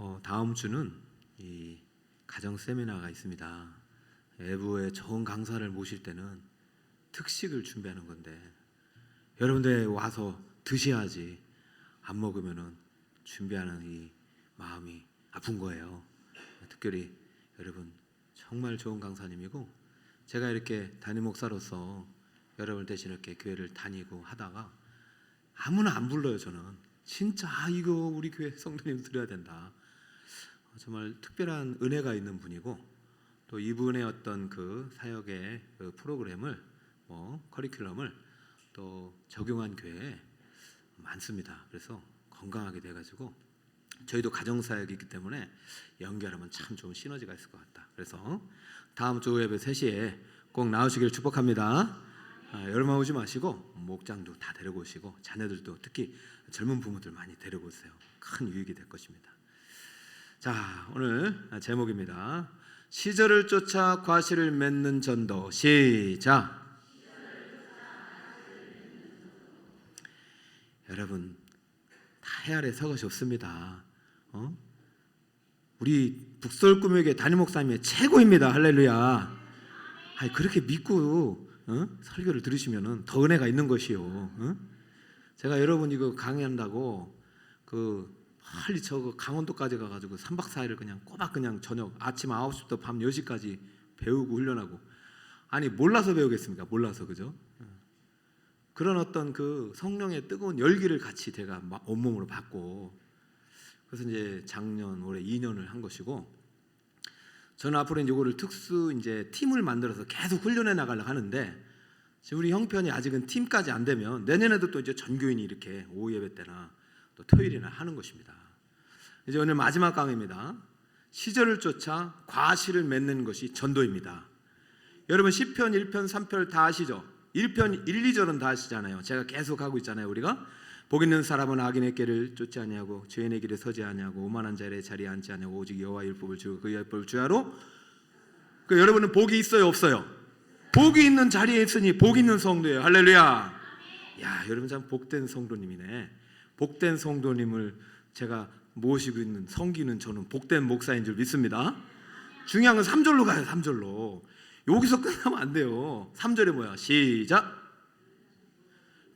어, 다음 주는 이 가정 세미나가 있습니다. 외부에 좋은 강사를 모실 때는 특식을 준비하는 건데 여러분들 와서 드셔야지 안 먹으면은 준비하는 이 마음이 아픈 거예요. 특별히 여러분 정말 좋은 강사님이고 제가 이렇게 담임 목사로서 여러분 대신 이렇게 교회를 다니고 하다가 아무나 안 불러요 저는 진짜 아, 이거 우리 교회 성도님 들어야 된다 어, 정말 특별한 은혜가 있는 분이고 또 이분의 어떤 그 사역의 그 프로그램을 뭐 커리큘럼을 또 적용한 교회 많습니다 그래서 건강하게 돼가지고 저희도 가정 사역이 있기 때문에 연결하면 참 좋은 시너지가 있을 것 같다 그래서 다음 주 예배 3시에 꼭 나오시길 축복합니다 아, 여러분 오지 마시고 목장도 다 데리고 오시고 자녀들도 특히 젊은 부모들 많이 데리고 오세요. 큰 유익이 될 것입니다. 자 오늘 제목입니다. 시절을 쫓아 과실을 맺는 전도 시작. 여러분 다 해 아래 서것이 없습니다. 어? 우리 북설 꿈에게 담임 목사님의 최고입니다. 할렐루야. 아니 그렇게 믿고 어? 설교를 들으시면은 더 은혜가 있는 것이요. 어? 제가 여러분 이거 강의한다고 그 빨리 저거 강원도까지 가가지고 3박 4일을 그냥 꼬박 그냥 저녁 아침 9시부터 밤 10시까지 배우고 훈련하고 아니 몰라서 배우겠습니까? 몰라서 그죠? 어. 그런 어떤 그 성령의 뜨거운 열기를 같이 제가 막 온몸으로 받고 그래서 이제 작년 올해 2년을 한 것이고 저는 앞으로 이제 이거를 특수 이제 팀을 만들어서 계속 훈련해 나가려고 하는데 지금 우리 형편이 아직은 팀까지 안 되면 내년에도 또 이제 전교인이 이렇게 오후 예배 때나 또 토요일이나 하는 것입니다. 이제 오늘 마지막 강의입니다. 시절을 쫓아 과실을 맺는 것이 전도입니다. 여러분 시편 1편 3편 다 아시죠? 1편 1, 2절은 다 아시잖아요. 제가 계속 하고 있잖아요. 우리가 복 있는 사람은 악인의 길을 쫓지 아니하고 죄인의 길에 서지 아니하고 오만한 자의 자리에 앉지 아니하고 오직 여호와 율법을 주고 그 율법을 주야로 그 여러분은 복이 있어요 없어요? 복이 있는 자리에 있으니 복 있는 성도예요 할렐루야 야 여러분 참 복된 성도님이네 복된 성도님을 제가 모시고 있는 성기는 저는 복된 목사인 줄 믿습니다 중요한 건 3절로 가요 3절로 여기서 끝나면 안 돼요 3절에 뭐야 시작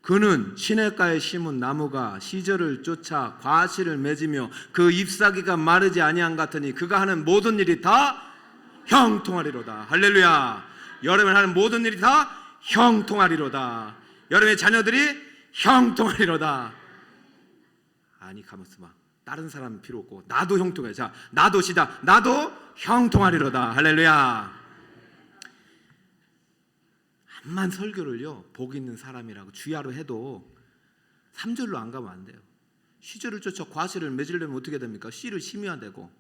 그는 시냇가에 심은 나무가 시절을 쫓아 과실을 맺으며 그 잎사귀가 마르지 아니한 같으니 그가 하는 모든 일이 다 형통하리로다. 할렐루야. 여러분 하는 모든 일이 다 형통하리로다. 여러분의 자녀들이 형통하리로다. 아니 가만있어 봐. 다른 사람 필요 없고 나도 형통해. 자, 나도 시다. 나도 형통하리로다. 할렐루야. 암만 설교를요 복 있는 사람이라고 주야로 해도 3절로 안 가면 안 돼요. 시절을 쫓아 과실을 맺으려면 어떻게 됩니까? 씨를 심어야 되고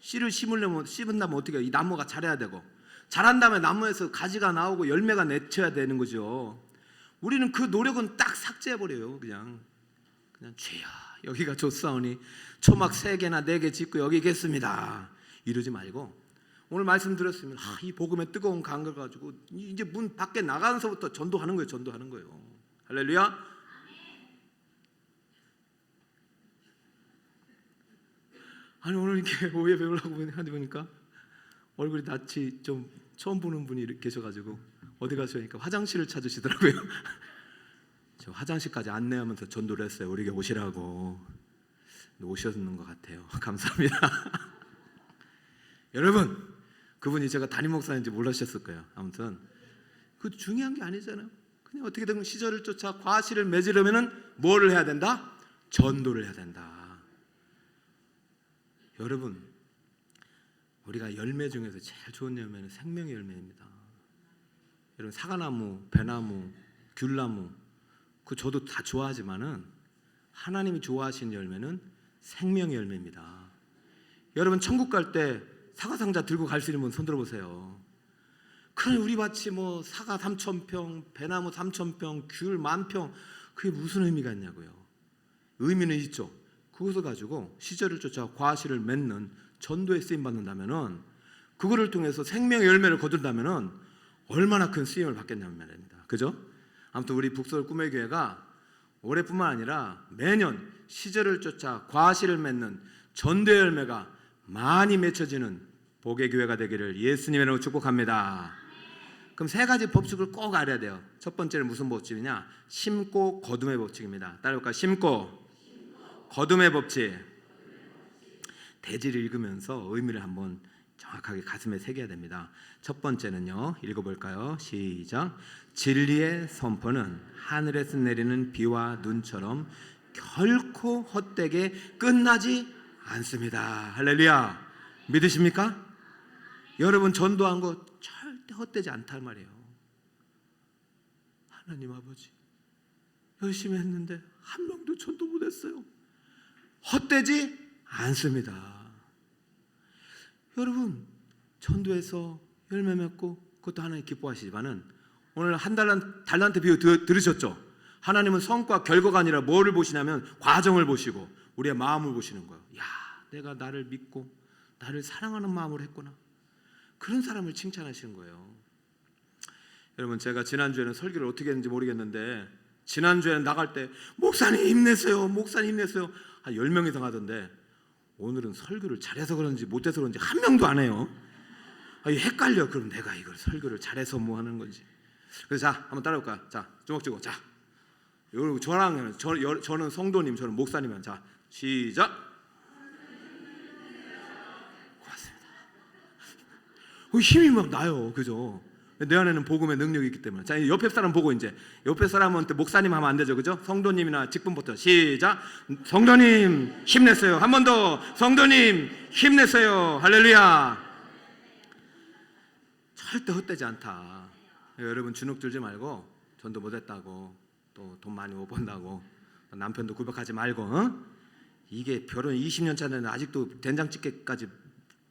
씨를 심으려면 심은다면 어떻게 해요? 이 나무가 자라야 되고 자란 다음에 나무에서 가지가 나오고 열매가 맺혀야 되는 거죠. 우리는 그 노력은 딱 삭제해 버려요. 그냥 그냥 죄야 여기가 좋사오니 초막 세 개나 네 개 짓고 여기 있겠습니다. 이러지 말고 오늘 말씀드렸으면 아, 이 복음의 뜨거운 감을 가지고 이제 문 밖에 나가면서부터 전도하는 거예요. 전도하는 거예요. 할렐루야. 아니 오늘 이렇게 오해 배우려고 하다 보니까 얼굴이 낯이 좀 처음 보는 분이 계셔가지고 어디 가시니까 화장실을 찾으시더라고요. 저 화장실까지 안내하면서 전도를 했어요. 우리에게 오시라고 오셨는 것 같아요. 감사합니다. 여러분 그분이 제가 담임 목사인지 몰라셨을 거예요. 아무튼 그 중요한 게 아니잖아요. 그냥 어떻게든 시절을 쫓아 과실을 맺으려면은 뭐를 해야 된다? 전도를 해야 된다. 여러분 우리가 열매 중에서 제일 좋은 열매는 생명의 열매입니다. 여러분 사과나무, 배나무, 귤나무 그 저도 다 좋아하지만은 하나님이 좋아하시는 열매는 생명의 열매입니다. 여러분 천국 갈 때 사과 상자 들고 갈 수 있는 분 손 들어 보세요. 그래 우리 밭이 뭐 사과 3천 평, 배나무 3천 평, 귤 만 평, 그게 무슨 의미가 있냐고요. 의미는 있죠. 그것을 가지고 시절을 쫓아 과실을 맺는 전도에 쓰임 받는다면은 그거를 통해서 생명의 열매를 거둔다면은 얼마나 큰 쓰임을 받겠냐는 말입니다. 그죠? 아무튼 우리 북서울 꿈의 교회가 올해뿐만 아니라 매년 시절을 쫓아 과실을 맺는 전도의 열매가 많이 맺혀지는 복의 교회가 되기를 예수님의 이름으로 축복합니다. 그럼 세 가지 법칙을 꼭 알아야 돼요. 첫 번째는 무슨 법칙이냐? 심고 거둠의 법칙입니다. 따라볼까? 심고 거둠의 법칙. 대지를 읽으면서 의미를 한번 정확하게 가슴에 새겨야 됩니다. 첫 번째는요. 읽어볼까요? 시작. 진리의 선포는 하늘에서 내리는 비와 눈처럼 결코 헛되게 끝나지 않습니다. 할렐루야. 믿으십니까? 여러분 전도한 거 절대 헛되지 않단 말이에요. 하나님 아버지 열심히 했는데 한 명도 전도 못했어요. 헛되지 않습니다. 여러분 전도해서 열매 맺고 그것도 하나님 기뻐하시지만은 오늘 한 달란 달란트 비유 들- 들으셨죠? 하나님은 성과 결과가 아니라 뭐를 보시냐면 과정을 보시고 우리의 마음을 보시는 거예요. 야, 내가 나를 믿고 나를 사랑하는 마음으로 했구나. 그런 사람을 칭찬하시는 거예요. 여러분 제가 지난주에는 설교를 어떻게 했는지 모르겠는데 지난주에는 나갈 때 목사님 힘내세요. 목사님 힘내세요. 한 10명 이상 하던데 오늘은 설교를 잘해서 그런지 못해서 그런지 한 명도 안 해요. 아, 헷갈려. 그럼 내가 이걸 설교를 잘해서 뭐 하는 건지. 그래서 자, 한번 따라올까요? 자, 주먹 쥐고 자. 여러분 저랑 저, 여- 저는 성도님, 저는 목사님은 자, 시작. 고맙습니다. 그 힘이 막 나요. 그죠? 내 안에는 복음의 능력이 있기 때문에. 자, 옆에 사람 보고 이제 옆에 사람한테 목사님 하면 안 되죠. 그죠? 성도님이나 직분부터 시작. 성도님 힘내세요. 한 번 더. 성도님 힘내세요. 할렐루야. 절대 헛되지 않다. 여러분 주눅 들지 말고 전도 못 했다고 또 돈 많이 못 번다고 남편도 구박하지 말고 어? 이게 결혼 20년 차인데 아직도 된장찌개까지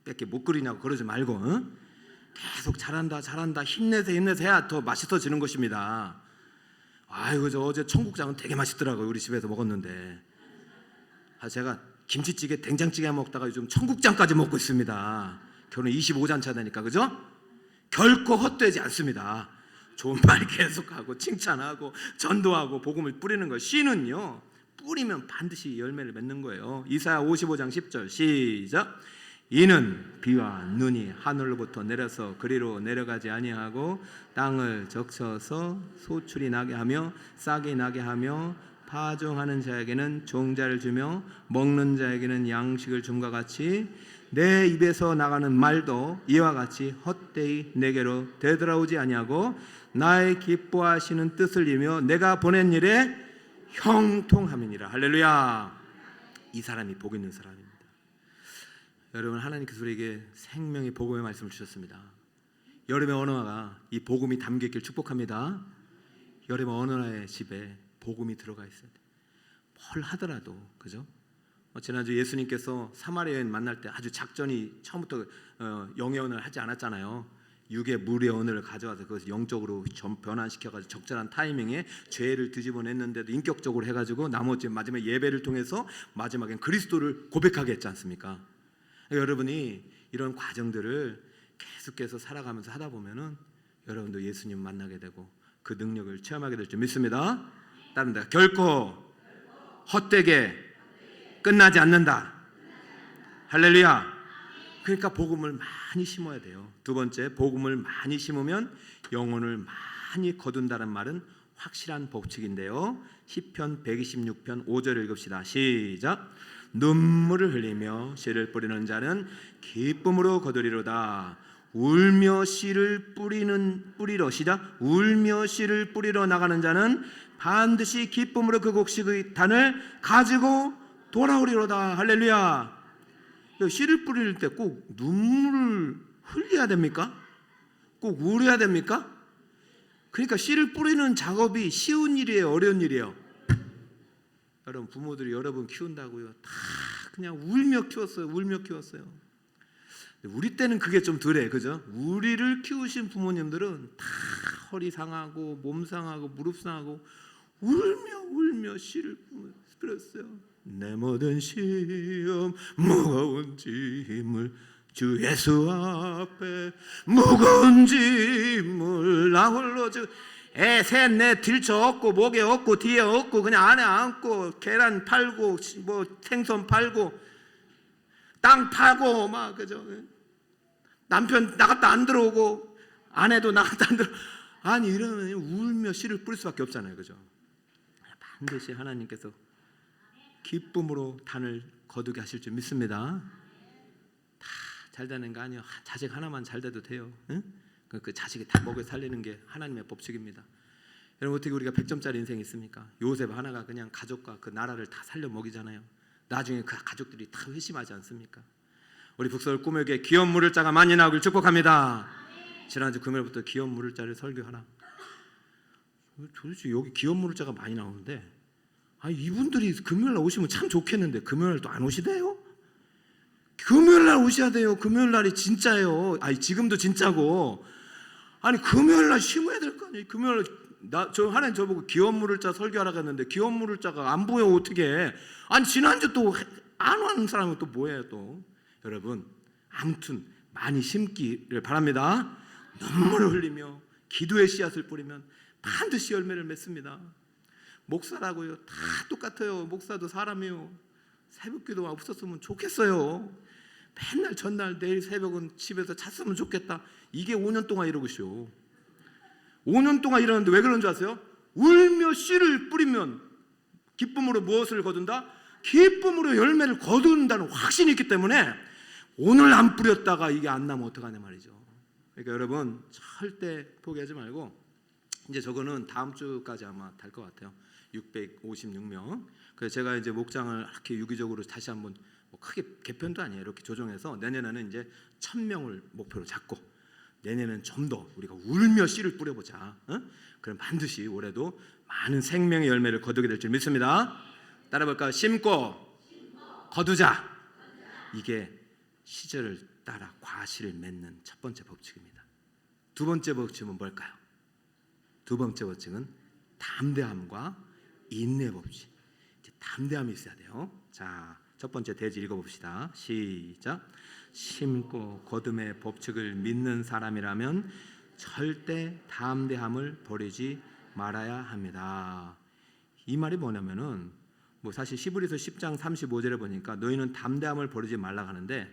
밖에 못 끓이냐고 그러지 말고 어? 계속 잘한다 잘한다 힘내서 해야 더 맛있어지는 것입니다. 아이고 저 어제 청국장은 되게 맛있더라고요 우리 집에서 먹었는데 아 제가 김치찌개 된장찌개 먹다가 요즘 청국장까지 먹고 있습니다. 결혼 25잔 차 되니까 그죠? 결코 헛되지 않습니다. 좋은 말 계속하고 칭찬하고 전도하고 복음을 뿌리는 거 씨는요 뿌리면 반드시 열매를 맺는 거예요. 이사야 55장 10절 시작. 이는 비와 눈이 하늘로부터 내려서 그리로 내려가지 아니하고 땅을 적셔서 소출이 나게 하며 싹이 나게 하며 파종하는 자에게는 종자를 주며 먹는 자에게는 양식을 줌과 같이 내 입에서 나가는 말도 이와 같이 헛되이 내게로 되돌아오지 아니하고 나의 기뻐하시는 뜻을 이며 내가 보낸 일에 형통함이니라. 할렐루야. 이 사람이 복 있는 사람입니다 여러분 하나님께서 우리에게 생명의 복음의 말씀을 주셨습니다 여름의 언어가 이 복음이 담겨 있길 축복합니다 여름의 언어의 집에 복음이 들어가 있어야 돼. 뭘 하더라도 그죠? 어, 지난주 예수님께서 사마리아 여인 만날 때 아주 작전이 처음부터 어, 영의 언어를 하지 않았잖아요. 육의 물의 언어를 가져와서 그것을 영적으로 전- 변환시켜가지고 적절한 타이밍에 죄를 뒤집어냈는데도 인격적으로 해가지고 나머지 마지막 예배를 통해서 마지막엔 그리스도를 고백하게 했지 않습니까? 여러분이 이런 과정들을 계속해서 살아가면서 하다 보면은 여러분도 예수님 만나게 되고 그 능력을 체험하게 될 줄 믿습니다. 따릅니다. 결코 헛되게 끝나지 않는다. 할렐루야. 그러니까 복음을 많이 심어야 돼요. 두 번째, 복음을 많이 심으면 영혼을 많이 거둔다는 말은 확실한 법칙인데요. 시편 126편 5절 읽읍시다. 시작. 눈물을 흘리며 씨를 뿌리는 자는 기쁨으로 거두리로다. 울며 씨를 뿌리는 뿌리러 시작. 울며 씨를 뿌리러 나가는 자는 반드시 기쁨으로 그 곡식의 단을 가지고 돌아오리로다. 할렐루야. 씨를 뿌릴 때 꼭 눈물을 흘려야 됩니까? 꼭 울어야 됩니까? 그러니까 씨를 뿌리는 작업이 쉬운 일이에요, 어려운 일이에요. 여러분 부모들이 여러분 키운다고요. 다 그냥 울며 키웠어요. 울며 키웠어요. 우리 때는 그게 좀 덜해, 그죠? 우리를 키우신 부모님들은 다 허리 상하고 몸 상하고 무릎 상하고 울며 울며 씨를 뿌렸어요. 내 모든 시험 무거운 짐을 주 예수 앞에 무거운 짐을 나 홀로 주 애셋넷 들쳐 얻고 목에 얻고 뒤에 얻고 그냥 안에 안고 계란 팔고 뭐 생선 팔고 땅 파고 막 그죠? 남편 나갔다 안 들어오고 아내도 나갔다 안 들어. 아니 이러면 울며 씨를 뿌릴 수밖에 없잖아요, 그죠? 반드시 하나님께서 기쁨으로 단을 거두게 하실 줄 믿습니다. 다잘 되는 거 아니요. 자식 하나만 잘 돼도 돼요. 응? 그, 그 자식이 다 먹여 살리는 게 하나님의 법칙입니다. 여러분 어떻게 우리가 100점짜리 인생이 있습니까? 요셉 하나가 그냥 가족과 그 나라를 다 살려 먹이잖아요. 나중에 그 가족들이 다 회심하지 않습니까? 우리 북서울 꿈에게 기업 물을 자가 많이 나오길 축복합니다. 지난주 금요일부터 기업 물을 자를 설교하나. 도대체 여기 기업 물을 자가 많이 나오는데 아 이분들이 금요일 날 오시면 참 좋겠는데 금요일 또안 오시대요? 금요일 날 오셔야 돼요. 금요일 날이 진짜예요. 아니 지금도 진짜고. 아니 금요일 날 쉬어야 될 거 아니에요. 금요일 나저 하나님 저보고 기업 물을 자 설교하라고 했는데 기업 물을 자가 안 보여 어떻게? 아니 지난주 또안 오는 사람은 또 뭐예요 또? 여러분 아무튼 많이 심기를 바랍니다. 눈물을 흘리며 기도의 씨앗을 뿌리면 반드시 열매를 맺습니다. 목사라고요. 다 똑같아요. 목사도 사람이요. 새벽 기도 없었으면 좋겠어요. 맨날 전날 내일 새벽은 집에서 잤으면 좋겠다. 이게 5년 동안 이러고쇼. 5년 동안 이러는데 왜 그런 줄 아세요? 울며 씨를 뿌리면 기쁨으로 무엇을 거둔다? 기쁨으로 열매를 거둔다는 확신이 있기 때문에 오늘 안 뿌렸다가 이게 안 나면 어떡하냐 말이죠. 그러니까 여러분 절대 포기하지 말고 이제 저거는 다음 주까지 아마 달 것 같아요. 656명. 그래서 제가 이제 목장을 이렇게 유기적으로 다시 한번 뭐 크게 개편도 아니에요. 이렇게 조정해서 내년에는 이제 1000명을 목표로 잡고 내년에는 좀 더 우리가 울며 씨를 뿌려보자. 어? 그럼 반드시 올해도 많은 생명의 열매를 거두게 될 줄 믿습니다. 따라볼까요? 심고 거두자. 이게 시절을 따라 과실을 맺는 첫 번째 법칙입니다. 두 번째 법칙은 뭘까요? 두 번째 법칙은 담대함과 인내 법칙. 담대함이 있어야 돼요. 자, 첫 번째 대지 읽어봅시다. 시작. 심고 거듭의 법칙을 믿는 사람이라면 절대 담대함을 버리지 말아야 합니다. 이 말이 뭐냐면은 뭐 사실 시브리서 10장 35절에 보니까 너희는 담대함을 버리지 말라 하는데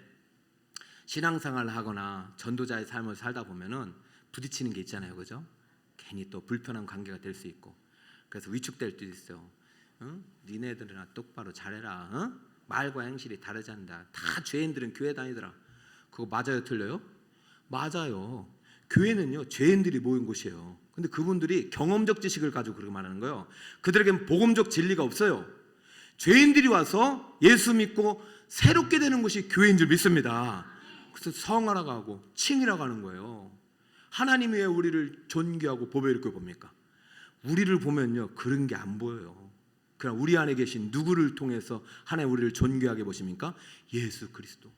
신앙생활을 하거나 전도자의 삶을 살다 보면은 부딪히는 게 있잖아요, 그죠? 괜히 또 불편한 관계가 될 수 있고 그래서 위축될 때도 있어요. 응? 니네들이나 똑바로 잘해라. 응? 말과 행실이 다르지 않다. 다 죄인들은 교회 다니더라. 그거 맞아요, 틀려요? 맞아요. 교회는요 죄인들이 모인 곳이에요. 근데 그분들이 경험적 지식을 가지고 그렇게 말하는 거예요. 그들에겐 복음적 진리가 없어요. 죄인들이 와서 예수 믿고 새롭게 되는 것이 교회인 줄 믿습니다. 그래서 성하라고 하고 칭이라고 하는 거예요. 하나님이 왜 우리를 존귀하고 보배 이렇게 봅니까? 우리를 보면요 그런 게 안 보여요. 그냥 우리 안에 계신 누구를 통해서 하나님 우리를 존귀하게 보십니까? 예수 그리스도.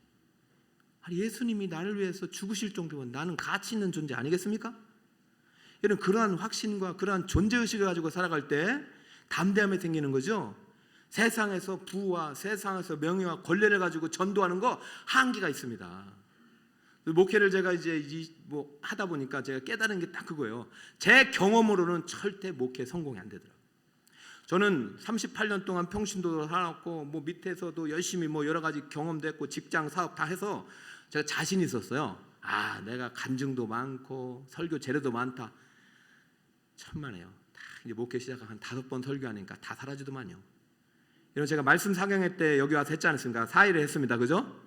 아니 예수님이 나를 위해서 죽으실 정도면 나는 가치 있는 존재 아니겠습니까? 이런 그러한 확신과 그러한 존재 의식을 가지고 살아갈 때 담대함이 생기는 거죠. 세상에서 부와 세상에서 명예와 권례를 가지고 전도하는 거 한계가 있습니다. 목회를 제가 이제 이뭐 하다 보니까 제가 깨달은 게 딱 그거예요. 제 경험으로는 절대 목회 성공이 안 되더라고요. 저는 38년 동안 평신도를 살았고 뭐 밑에서도 열심히 뭐 여러 가지 경험도 했고 직장 사업 다 해서 제가 자신 있었어요. 아, 내가 간증도 많고 설교 재료도 많다. 천만에요. 다 이제 목회 시작한 한 다섯 번 설교하니까 다 사라지더만요. 이런 제가 말씀 상영회 때 여기 와서 했지 않습니까? 4일을 했습니다. 그죠?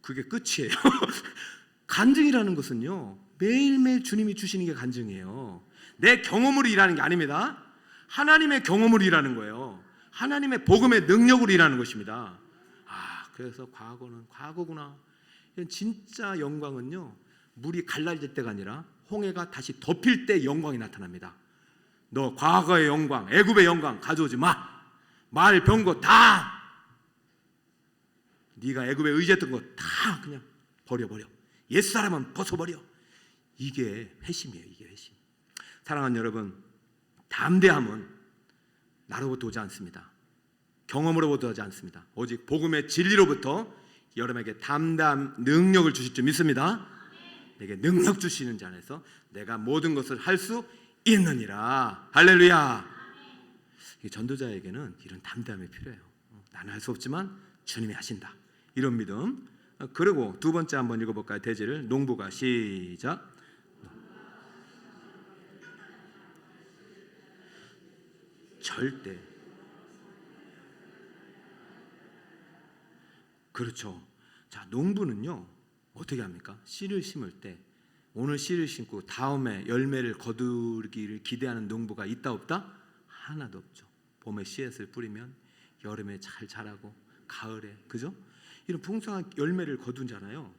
그게 끝이에요. 간증이라는 것은요. 매일매일 주님이 주시는 게 간증이에요. 내 경험으로 일하는 게 아닙니다. 하나님의 경험으로 일하는 거예요. 하나님의 복음의 능력으로 일하는 것입니다. 아, 그래서 과거는 과거구나. 진짜 영광은요. 물이 갈라질 때가 아니라 홍해가 다시 덮일 때 영광이 나타납니다. 너 과거의 영광, 애굽의 영광 가져오지 마. 말, 병거 다 네가 애굽에 의지했던 거 다 그냥 버려버려. 옛 사람은 벗어버려. 이게 회심이에요. 이게 회심. 사랑하는 여러분, 담대함은 나로부터 오지 않습니다. 경험으로부터 오지 않습니다. 오직 복음의 진리로부터 여러분에게 담대함 능력을 주실 줄 믿습니다. 내게 능력 주시는 자 안에서 내가 모든 것을 할 수 있느니라. 할렐루야. 이 전도자에게는 이런 담대함이 필요해요. 어, 나는 할 수 없지만 주님이 하신다. 이런 믿음. 어, 그리고 두 번째 한번 읽어볼까요? 대지를 농부가 시작. 절대. 그렇죠. 자, 농부는요. 어떻게 합니까? 씨를 심을 때 오늘 씨를 심고 다음에 열매를 거두기를 기대하는 농부가 있다 없다? 하나도 없죠. 봄에 씨앗을 뿌리면 여름에 잘 자라고 가을에 그죠? 이런 풍성한 열매를 거둔잖아요.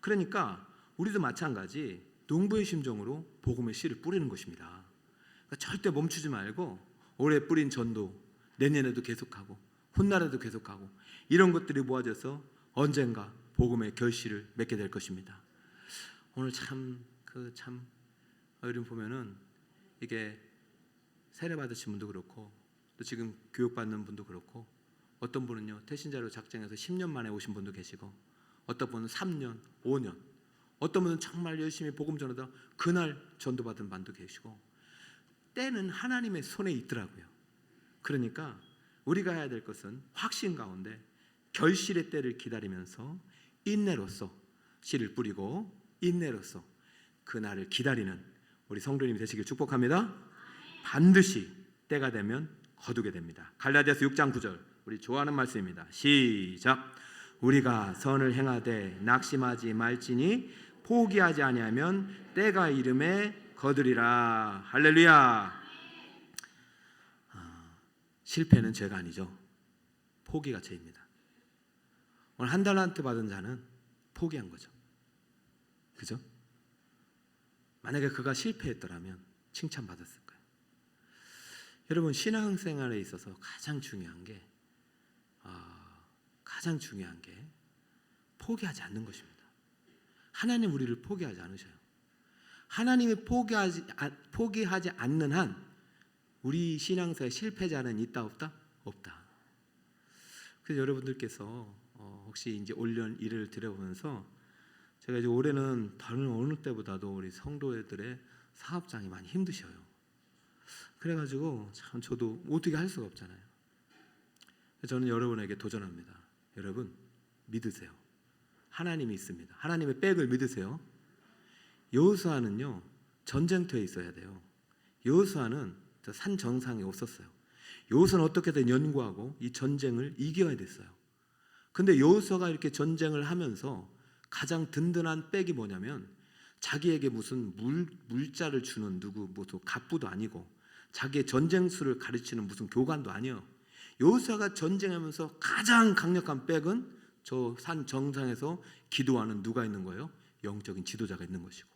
그러니까 우리도 마찬가지 농부의 심정으로 복음의 씨를 뿌리는 것입니다. 그러니까 절대 멈추지 말고 올해 뿌린 전도 내년에도 계속하고 훗날에도 계속하고 이런 것들이 모아져서 언젠가 복음의 결실을 맺게 될 것입니다. 오늘 참 그참 이름 보면은 이게 세례 받으신 분도 그렇고 또 지금 교육 받는 분도 그렇고 어떤 분은요 태신자로 작정해서 10년 만에 오신 분도 계시고 어떤 분은 3년, 5년 어떤 분은 정말 열심히 복음 전하다 그날 전도받은 분도 계시고 때는 하나님의 손에 있더라고요. 그러니까 우리가 해야 될 것은 확신 가운데 결실의 때를 기다리면서 인내로서 씨를 뿌리고 인내로서 그 날을 기다리는 우리 성도님 되시길 축복합니다. 반드시 때가 되면 거두게 됩니다. 갈라디아서 6장 9절 우리 좋아하는 말씀입니다. 시작. 우리가 선을 행하되 낙심하지 말지니 포기하지 아니하면 때가 이름에 거두리라. 할렐루야. 아, 실패는 죄가 아니죠. 포기가 죄입니다. 오늘 한 달란트 받은 자는 포기한 거죠. 그죠? 만약에 그가 실패했더라면 칭찬받았을 거예요. 여러분 신앙생활에 있어서 가장 중요한 게 아, 가장 중요한 게 포기하지 않는 것입니다. 하나님 우리를 포기하지 않으셔요. 하나님이 포기하지 아, 포기하지 않는 한 우리 신앙사의 실패자는 있다 없다 없다. 그래서 여러분들께서 어, 혹시 이제 올년 일을 들여보면서 제가 이제 올해는 다른 어느 때보다도 우리 성도들의 사업장이 많이 힘드셔요. 그래가지고 참 저도 어떻게 할 수가 없잖아요. 저는 여러분에게 도전합니다. 여러분 믿으세요. 하나님이 있습니다. 하나님의 백을 믿으세요. 여호수아는요 전쟁터에 있어야 돼요. 여호수아는 저산 정상에 없었어요. 여호수아는 어떻게든 연구하고 이 전쟁을 이겨야 됐어요. 근데 여호수아가 이렇게 전쟁을 하면서 가장 든든한 백이 뭐냐면 자기에게 무슨 물 물자를 주는 누구 무슨 갑부도 아니고 자기의 전쟁수를 가르치는 무슨 교관도 아니요. 여호수아가 전쟁하면서 가장 강력한 백은 저 산 정상에서 기도하는 누가 있는 거예요? 영적인 지도자가 있는 것이고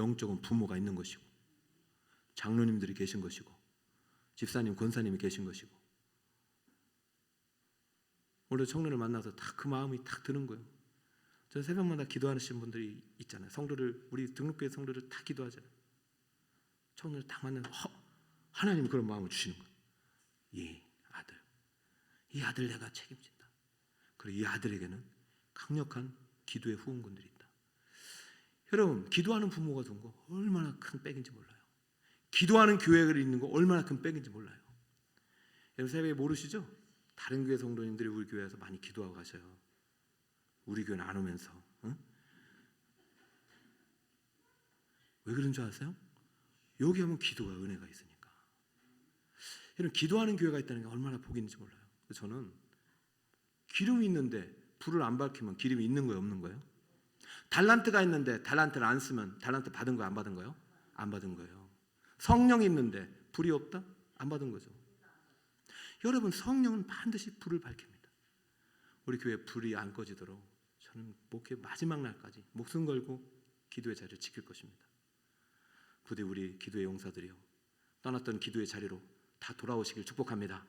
영적인 부모가 있는 것이고 장로님들이 계신 것이고 집사님 권사님이 계신 것이고 오늘 청년을 만나서 딱그 마음이 딱 드는 거예요. 저 새벽마다 기도하시는 분들이 있잖아요. 성도를 우리 등록교회 성도를 다 기도하잖아요. 청년을 딱 만나서 허, 하나님 그런 마음을 주시는 거예요. 이 아들, 이 아들 내가 책임진다. 그리고 이 아들에게는 강력한 기도의 후원군들이 있다. 여러분, 기도하는 부모가 둔 거 얼마나 큰 백인지 몰라요. 기도하는 교회가 있는 거 얼마나 큰 백인지 몰라요. 여러분 새벽에 모르시죠? 다른 교회 성도님들이 우리 교회에서 많이 기도하고 가셔요. 우리 교회는 안 오면서. 응? 왜 그런 줄 아세요? 여기 하면 기도가 은혜가 있으니까. 여러분 기도하는 교회가 있다는 게 얼마나 있는지 몰라요. 저는 기름이 있는데 불을 안 밝히면 기름이 있는 거예요, 없는 거예요? 달란트가 있는데 달란트를 안 쓰면 달란트 받은 거예요, 안 받은 거예요? 안 받은 거예요. 성령이 있는데 불이 없다? 안 받은 거죠. 여러분 성령은 반드시 불을 밝힙니다. 우리 교회 불이 안 꺼지도록 저는 목회 마지막 날까지 목숨 걸고 기도의 자리를 지킬 것입니다. 부디 우리 기도의 용사들이요 떠났던 기도의 자리로 다 돌아오시길 축복합니다.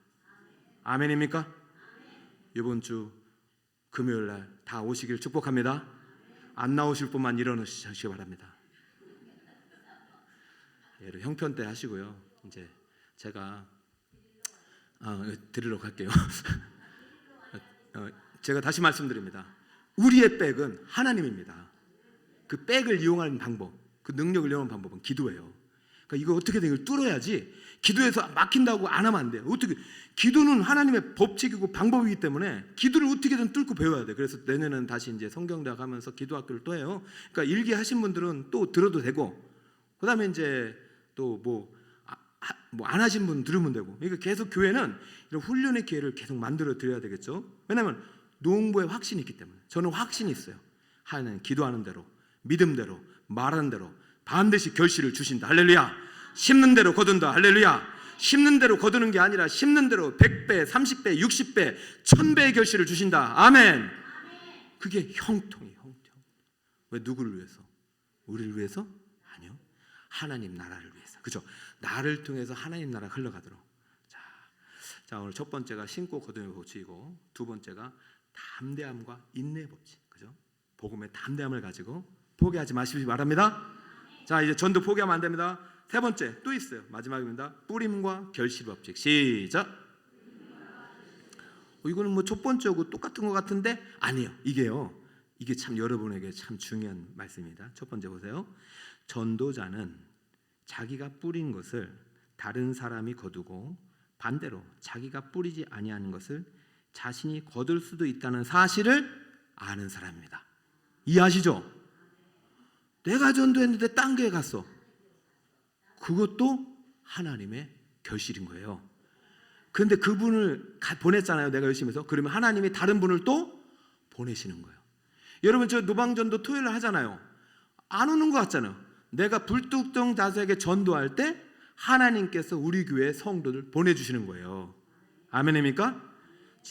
아멘입니까? 이번 주 금요일 날 다 오시길 축복합니다. 안 나오실 분만 일어나시기 바랍니다. 예, 형편 때 하시고요. 이제 제가 아, 드리러 갈게요. 어, 제가 다시 말씀드립니다. 우리의 백은 하나님입니다. 그 백을 이용하는 방법, 그 능력을 이용하는 방법은 기도예요. 그러니까 이거 어떻게든 이걸 뚫어야지 기도해서 막힌다고 안 하면 안 돼요. 어떻게 기도는 하나님의 법칙이고 방법이기 때문에 기도를 어떻게든 뚫고 배워야 돼. 그래서 내년에는 다시 이제 성경대학 하면서 기도 학교를 또 해요. 그러니까 일기 하신 분들은 또 들어도 되고 그다음에 이제 또뭐 뭐안 하신 분 들으면 되고 그러니까 계속 교회는 이런 훈련의 기회를 계속 만들어 드려야 되겠죠. 왜냐하면 농부의 확신이 있기 때문에 저는 확신이 있어요. 하나님 기도하는 대로 믿음대로 말하는 대로 반드시 결실을 주신다. 할렐루야. 심는 대로 거둔다. 할렐루야. 심는 대로 거두는 게 아니라 심는 대로 100배, 30배, 60배, 1000배의 결실을 주신다. 아멘. 그게 형통이에요, 형통. 왜 누구를 위해서? 우리를 위해서? 아니요. 하나님 나라를 위해서. 그죠? 나를 통해서 하나님 나라 흘러가도록. 자, 자 오늘 첫 번째가 신고 거두는 법칙이고 두 번째가 담대함과 인내 법칙. 그죠? 복음의 담대함을 가지고 포기하지 마시기 바랍니다. 자, 이제 전도 포기하면 안 됩니다. 세 번째 또 있어요. 마지막입니다. 뿌림과 결실 법칙. 시작. 어, 이거는 뭐 첫 번째하고 똑같은 것 같은데 아니에요. 이게요. 이게 참 여러분에게 참 중요한 말씀입니다. 첫 번째 보세요. 전도자는 자기가 뿌린 것을 다른 사람이 거두고 반대로 자기가 뿌리지 아니하는 것을 자신이 거둘 수도 있다는 사실을 아는 사람입니다. 이해하시죠? 내가 전도했는데 딴 교회 갔어. 그것도 하나님의 결실인 거예요. 그런데 그분을 가- 보냈잖아요. 내가 열심히 해서. 그러면 하나님이 다른 분을 또 보내시는 거예요. 여러분 저 노방전도 토요일 날 하잖아요. 안 오는 것 같잖아요. 내가 불뚝등 다수에게 전도할 때 하나님께서 우리 교회 성도들 보내주시는 거예요. 아멘입니까?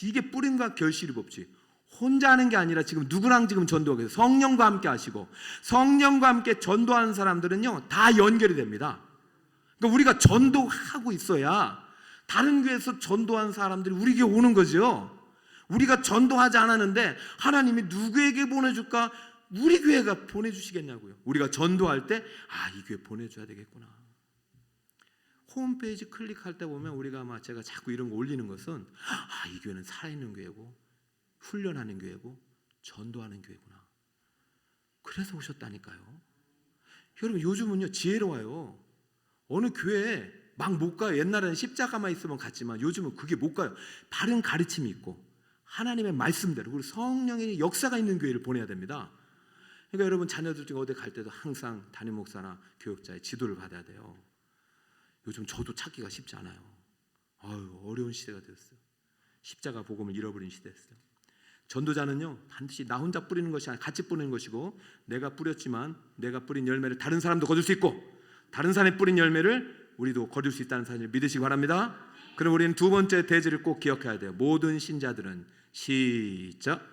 이게 뿌림과 결실의 법칙. 혼자 하는 게 아니라 지금 누구랑 지금 전도하고 있어요? 성령과 함께 하시고 성령과 함께 전도하는 사람들은요 다 연결이 됩니다. 그러니까 우리가 전도하고 있어야 다른 교회에서 전도한 사람들이 우리 교회 오는 거죠. 우리가 전도하지 않았는데 하나님이 누구에게 보내줄까? 우리 교회가 보내주시겠냐고요. 우리가 전도할 때, 아, 이 교회 보내줘야 되겠구나. 홈페이지 클릭할 때 보면 우리가 아마 제가 자꾸 이런 거 올리는 것은, 아, 이 교회는 살아있는 교회고, 훈련하는 교회고, 전도하는 교회구나. 그래서 오셨다니까요. 여러분, 요즘은요, 지혜로워요. 어느 교회에 막 못 가요. 옛날에는 십자가만 있으면 갔지만 요즘은 그게 못 가요. 바른 가르침이 있고 하나님의 말씀대로 그리고 성령의 역사가 있는 교회를 보내야 됩니다. 그러니까 여러분 자녀들 중에 어디 갈 때도 항상 담임 목사나 교육자의 지도를 받아야 돼요. 요즘 저도 찾기가 쉽지 않아요. 아유, 어려운 시대가 되었어요. 십자가 복음을 잃어버린 시대였어요. 전도자는요 반드시 나 혼자 뿌리는 것이 아니라 같이 뿌리는 것이고 내가 뿌렸지만 내가 뿌린 열매를 다른 사람도 거둘 수 있고 다른 사람이 뿌린 열매를 우리도 거둘 수 있다는 사실을 믿으시기 바랍니다. 그럼 우리는 두 번째 대지를 꼭 기억해야 돼요. 모든 신자들은 시작.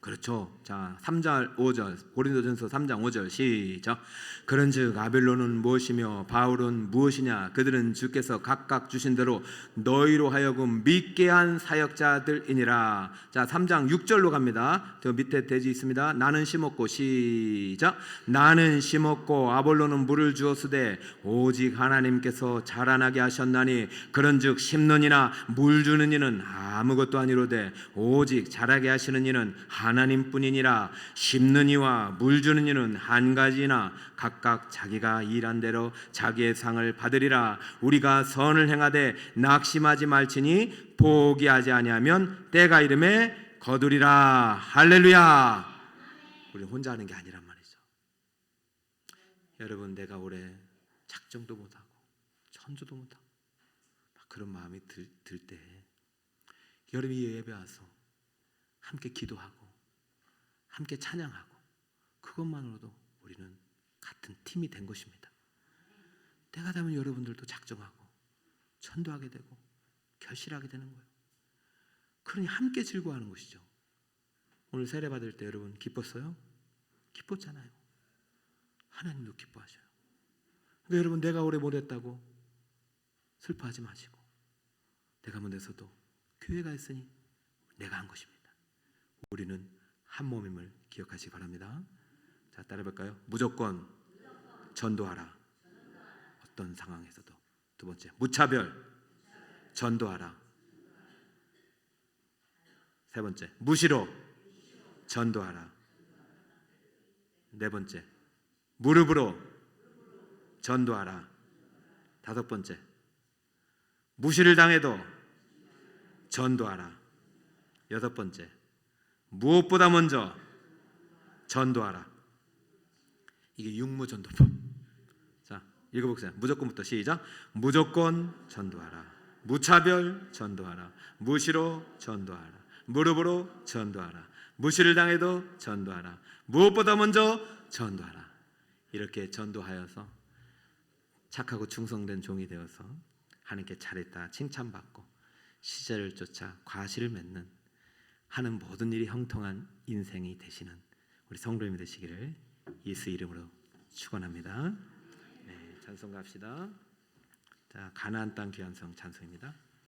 그렇죠. 자, 3절, 5절, 고린도전서 3장 5절 시작. 그런즉 아벨론은 무엇이며 바울은 무엇이냐? 그들은 주께서 각각 주신 대로 너희로 하여금 믿게 한 사역자들이니라. 자, 3장 6절로 갑니다. 저 밑에 대지 있습니다. 나는 심었고 시작. 나는 심었고 아볼로는 물을 주었으되 오직 하나님께서 자라나게 하셨나니 그런즉 심는 이나 물 주는 이는 아무것도 아니로되 오직 자라게 하시는 이는 하나님뿐이니 라 심는 이와 물 주는 이는 한 가지나 각각 자기가 일한 대로 자기의 상을 받으리라. 우리가 선을 행하되 낙심하지 말지니 포기하지 아니하면 때가 이름에 거두리라. 할렐루야. 우리 혼자 하는 게 아니란 말이죠. 여러분 내가 올해 작정도 못하고 천조도 못하고 막 그런 마음이 들 때 여러분이 예배 와서 함께 기도하고 함께 찬양하고 그것만으로도 우리는 같은 팀이 된 것입니다. 때가 되면 여러분들도 작정하고 전도하게 되고 결실하게 되는 거예요. 그러니 함께 즐거워하는 것이죠. 오늘 세례 받을 때 여러분 기뻤어요? 기뻤잖아요. 하나님도 기뻐하셔요. 그러니까 여러분 내가 오래 못했다고 슬퍼하지 마시고 내가 못해서도 교회가 있으니 내가 한 것입니다. 우리는 한 몸임을 기억하시기 바랍니다. 자, 따라볼까요? 무조건 전도하라. 어떤 상황에서도. 두 번째, 무차별 전도하라. 세 번째, 무시로 전도하라. 네 번째, 무릎으로 전도하라. 다섯 번째, 무시를 당해도 전도하라. 여섯 번째, 무엇보다 먼저 전도하라. 이게 육무전도법. 자, 읽어보세요. 무조건부터 시작. 무조건 전도하라. 무차별 전도하라. 무시로 전도하라. 무릎으로 전도하라. 무시를 당해도 전도하라. 무엇보다 먼저 전도하라. 이렇게 전도하여서 착하고 충성된 종이 되어서 하나님께 잘했다 칭찬받고 시절을 쫓아 과실을 맺는 하는 모든 일이 형통한 인생이 되시는 우리 성도님이 되시기를 예수 이름으로 축원합니다. 네, 찬송 갑시다. 자, 가나안 땅 귀한 성 찬송입니다.